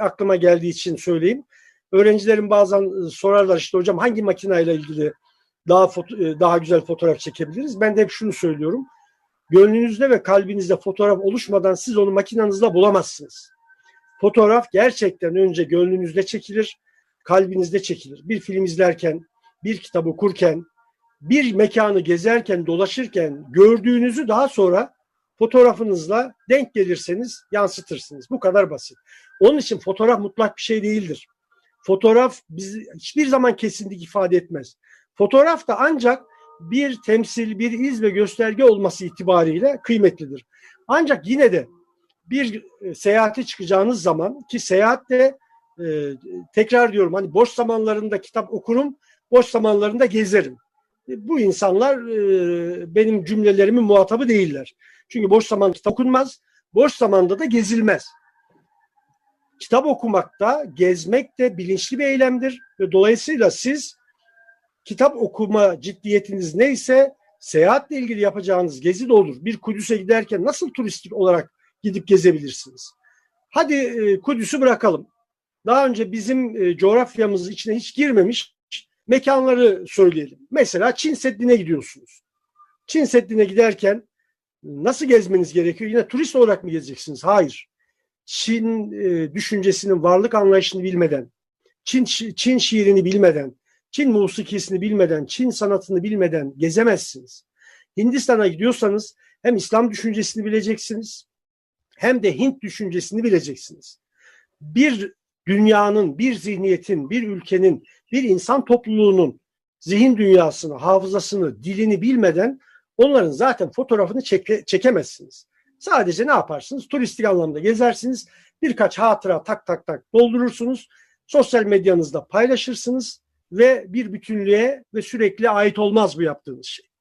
aklıma geldiği için söyleyeyim. Öğrencilerim bazen e, sorarlar işte hocam hangi makineyle ilgili daha foto- e, daha güzel fotoğraf çekebiliriz? Ben de hep şunu söylüyorum. Gönlünüzde ve kalbinizde fotoğraf oluşmadan siz onu makinenizle bulamazsınız. Fotoğraf gerçekten önce gönlünüzde çekilir, kalbinizde çekilir. Bir film izlerken, bir kitap okurken, bir mekanı gezerken, dolaşırken gördüğünüzü daha sonra fotoğrafınızla denk gelirseniz yansıtırsınız. Bu kadar basit. Onun için fotoğraf mutlak bir şey değildir. Fotoğraf biz hiçbir zaman kesinlik ifade etmez. Fotoğraf da ancak bir temsil, bir iz ve gösterge olması itibariyle kıymetlidir. Ancak yine de bir e, seyahate çıkacağınız zaman ki seyahatte e, tekrar diyorum hani boş zamanlarında kitap okurum, boş zamanlarında gezerim. E, bu insanlar e, benim cümlelerimin muhatabı değiller. Çünkü boş zaman kitap okunmaz, boş zamanda da gezilmez. Kitap okumak da, gezmek de bilinçli bir eylemdir ve dolayısıyla siz kitap okuma ciddiyetiniz neyse seyahatle ilgili yapacağınız gezi de olur. Bir Kudüs'e giderken nasıl turistik olarak gidip gezebilirsiniz? Hadi e, Kudüs'ü bırakalım. Daha önce bizim e, coğrafyamız içine hiç girmemiş mekanları söyleyelim. Mesela Çin Seddi'ne gidiyorsunuz. Çin Seddi'ne giderken nasıl gezmeniz gerekiyor? Yine turist olarak mı gezeceksiniz? Hayır. Çin e, düşüncesinin varlık anlayışını bilmeden, Çin, Çin şiirini bilmeden, Çin musikisini bilmeden, Çin sanatını bilmeden gezemezsiniz. Hindistan'a gidiyorsanız hem İslam düşüncesini bileceksiniz hem de Hint düşüncesini bileceksiniz. Bir dünyanın, bir zihniyetin, bir ülkenin, bir insan topluluğunun zihin dünyasını, hafızasını, dilini bilmeden onların zaten fotoğrafını çeke, çekemezsiniz. Sadece ne yaparsınız? Turistik anlamda gezersiniz. Birkaç hatıra tak tak tak doldurursunuz. Sosyal medyanızda paylaşırsınız ve bir bütünlüğe ve sürekli ait olmaz bu yaptığınız şey.